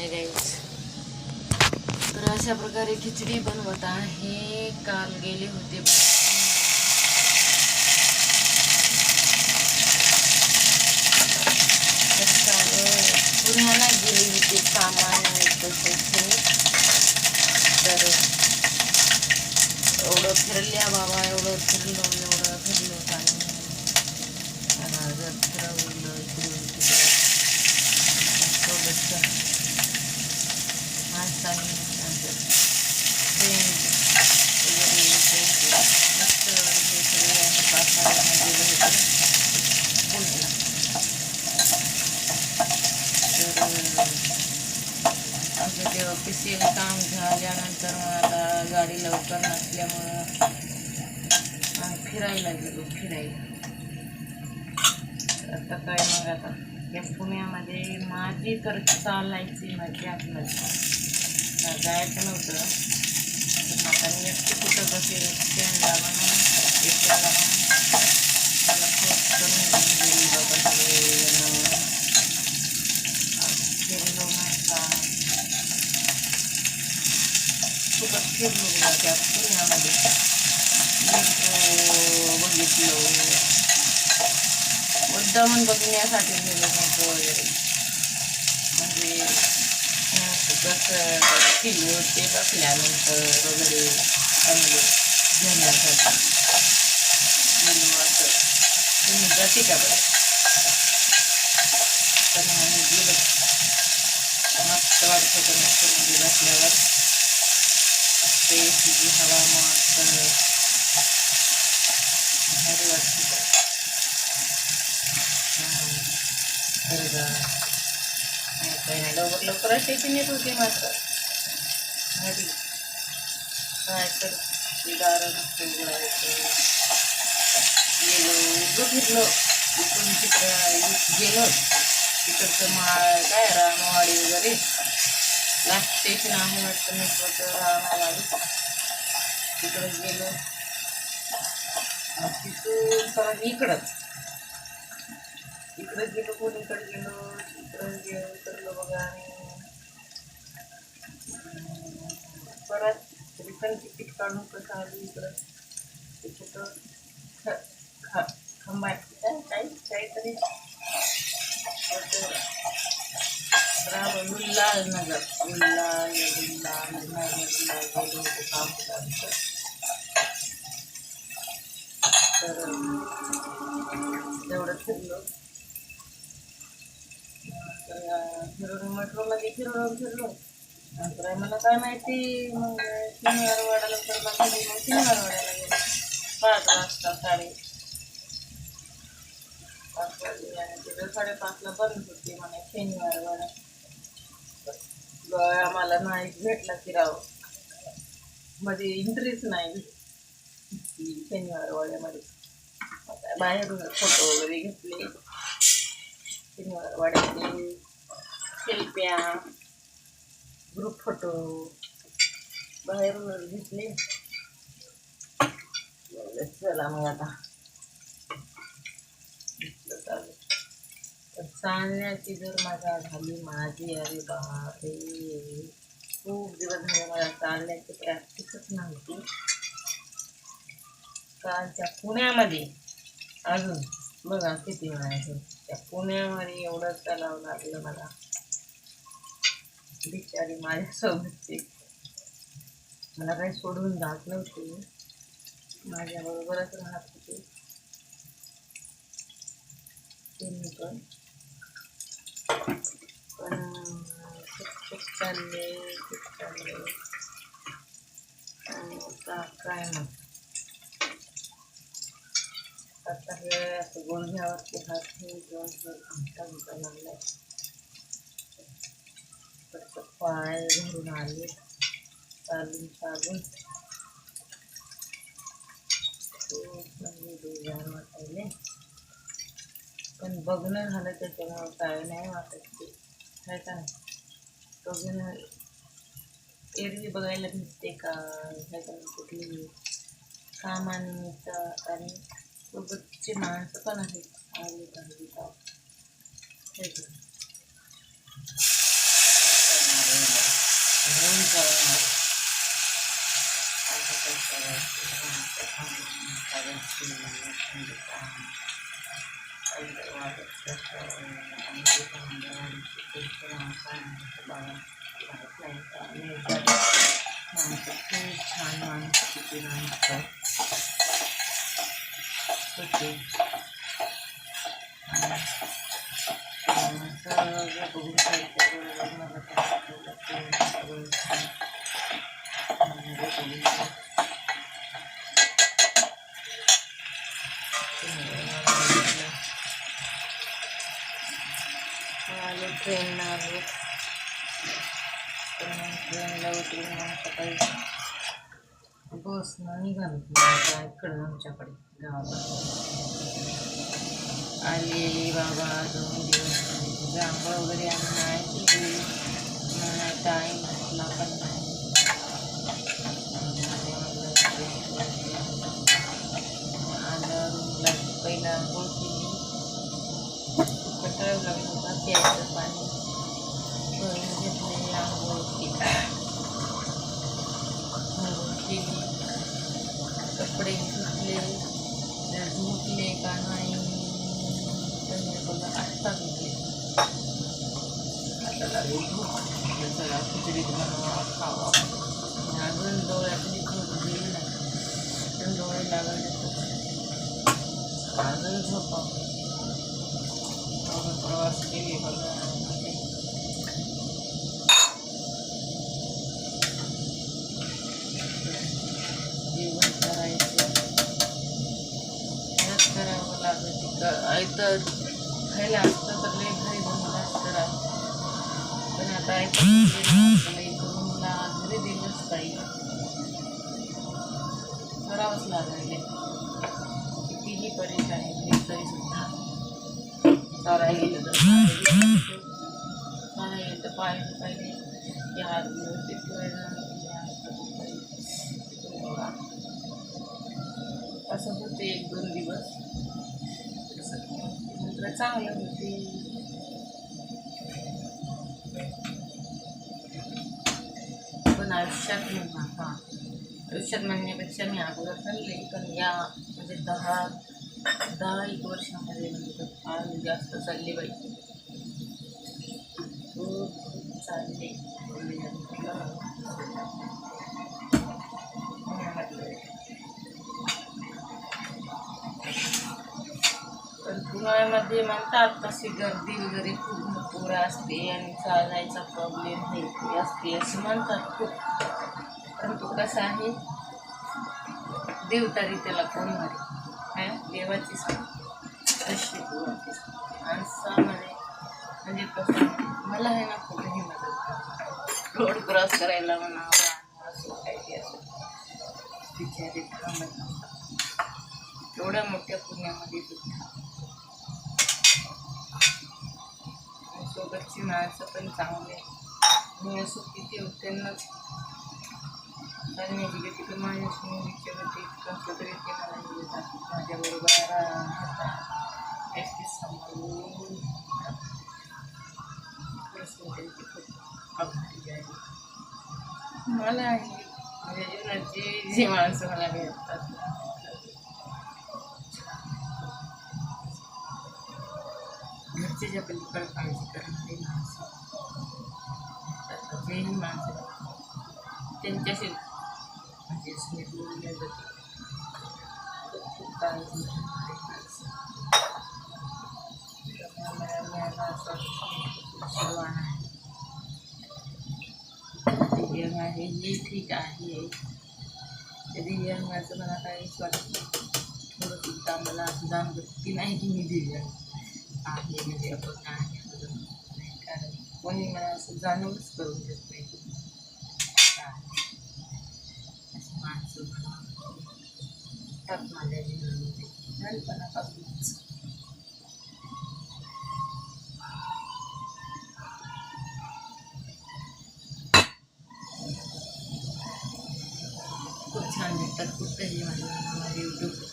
Hi guys तर अशा प्रकारे खिचडी बनवत आहे. काल गेले होते. तर काल पुण्याला गेली होती कामानिमित्त शैक्षणिक तर एवढं फिरल्या बाबा एवढं फिरलो एवढं फिरलो. आणि जर फिरवलं इकडून तिकडं सोबतचं माणसाने नंतर ट्रेन वगैरे ट्रेनचे मस्त हे सगळे आम्ही पाच सहा जण गेलो पुण्याला तर आमचं ते ऑफिशियल काम झाल्यानंतर मग आता गाडी लवकर नसल्यामुळं आम्ही फिरायला गेलो फिरायला आता काय मग आता? या पुण्यामध्ये माझी तर चालायची मजाच नसते जायचं नव्हतं. तर आता मी एकटी कुठं बसेल? स्टँडला म्हणून एकट्याला म्हणून मला फोर्स करून घेऊन गेली बाबा फिरलो नाही का खूपच फिरलो बघा त्या पुण्यामध्ये. मेट्रो बघितलं. मुद्दामून बघण्यासाठी गेलो नको वगैरे. अं, कसं फील होते बसल्यानंतर वगैरे अनुभव घेण्यासाठी गेलो असं तुम्ही जाते का बरं तर मग आम्ही गेलो मस्त वाटत होतं मेट्रोमध्ये बसल्यावर मस्त एसीची हवा मस्त भारी वाटत होतं नाही काही लवकर लवकरच स्टेशन येत होते मात्र. घरी. काय तर दारं गेलो उभं फिरलो. इकडून तिकडं गेलो. तिकडचं मा काय रामवाडी वगैरे. लास्ट स्टेशन आहे वाटतं मेट्रोचं रामवाडी तिकडं गेलो. मग तिथून परत इकडंच इकडं गेलो कोण इकडं गेलो? काढून कसं आलो इकडं तिथे तो ख ख खंबा काय काय काहीतरी राम लुल्लाल नगर लुल्लाल लुल्लाल नगरला काम होतं तर तेवढं फिरलो तर फिरून मेट्रोमध्ये फिरलो फिरलो नंतर मला काय माहिती मग शनिवार वाड्याला तर बाकी मग शनिवार वाढायला गेलो. पाच वाजता साडे पाच वाजले आणि तिथं साडेपाचला बंद होती म्हणे शनिवार वाडा. आम्हाला नाही भेटला की रावमध्ये इंटरेस्ट नाही शनिवार वाड्यामध्ये. बाहेरून फोटो वगैरे घेतले. शनिवार वाड्याचे शिल्प्या ग्रुप फोटो बाहेरूनच घेतले. चला मग आता. तर चालण्याची जर माझा झाली माझी अरे बापरे. खूप दिवस झाले मला चालण्याची प्रॅक्टिसच नव्हती. कालच्या पुण्यामध्ये अजून. बघा किती म्हणायचं त्या पुण्यामध्ये एवढं चालावं लागलं मला. बिचारी माझ्यासोबतची मला काही सोडून जात नव्हती. माझ्याबरोबरच राहत होती. त्यांनी पण. पण खूप चालले खूप चालले. आणि आता काय मग? आता हे असं गुडघ्यावरती हात घेऊन घेऊन आमचा लागलाय. पाय घरून आले. चालून चालून. म्हणजे बेजार वाटायले. पण बघणं झालं त्याच्यामुळं काय नाही वाटत ते. काय काय बघणं एरवी बघायला भेटते का? काय काय कुठली कामानिमित्त आणि सोबतची माणसं पण आहेत. आली पाहिजे का करणार आता आलो ट्रेननं आलो तर मग ट्रेनला उतरून मग सकाळी बसनं निघालो आमच्या इकडं आमच्याकडे गावाकडे आले बाबा दोन दिवस जांभळ वगैरे आम्ही आहे केली नाही टाईम असला पण नाही कटाळं लागलं होतं प्यायचं पाणी भरून घेतले आंघोळ केली आंघोळ केली कपडे धुतले जर धुतले का नाही संध्याकाळला आत्ता धुतले आता लागली भूक म्हटलं चला खिचडी बनवा खावा आणि अजून डोळ्यातली झोप गेली नाही अजून डोळे लागले अजून झोपा अजून प्रवास केली बघा जेवण करायचं हेच करावं लागत तर खायला असतं तर लई घरी बनवलं असतं राव. पण आता मला घरी दिलंच पाहिजे करावंच लागले कितीही परेशानी झाली तरी सुद्धा चालायला गेलं तर. चालायला गेलं पाहिजे. पाय दुखायले की हात व्यवस्थित ठेवायला असं होते एक दोन दिवस. नंतर चांगलं होते. पण आयुष्यात म्हणा हा. आयुष्यात म्हणण्यापेक्षा मी अगोदर ठरले पण या म्हणजे दहा दहा एक वर्षामध्ये म्हणजे फार जास्त चालले पाहिजे खूप चालले. पण उन्हाळ्यामध्ये म्हणतात तशी गर्दी वगैरे खूप भरपूर असते आणि चालायचा प्रॉब्लेम हे असते असं म्हणतात खूप. परंतु कसं आहे? देवतारी त्याला कोण मारे काय देवाची तशी माणसामध्ये म्हणजे कसं मला आहे ना कुठेही मदत रोड क्रॉस करायला म्हणा असो काही असो. बिचारे थांबत नसतात एवढ्या मोठ्या पुण्यामध्ये सुद्धा सोबतची माणसं पण चांगले मी असं किती त्यांनाच सांगण्याची गती पण माझ्याशी मुलीच्या गती कसं तरी ते मला हे देतात माझ्याबरोबर राहतात एस सांभाळून खरंच मी त्यांची खूप आभारी आहे मला आहे माझ्या जीवनाची जी माणसं मला भेटतात घरच्याच्या पलीकडे काळजी करणारी माणसं जेही माणसं त्यांच्याशी म्हणजे स्नेह बोलल्या जाते खूप खूप काळजी घेणारी माणसं त्यामुळे मला असं सर्वान आहे रियल आहे हे ठीक आहे त्या रिअलमाचं मला काहीच वाटत नाही थोडं सुद्धा मला दान वृत्ती नाही की मी दिव्य आहे म्हणजे आपण आहे असं नाही कारण कोणी मला असं जाणूनच करून देत नाही की काय आहे. अशी माणसं मला येतात माझ्या जीवनामध्ये लहानपणापासूनच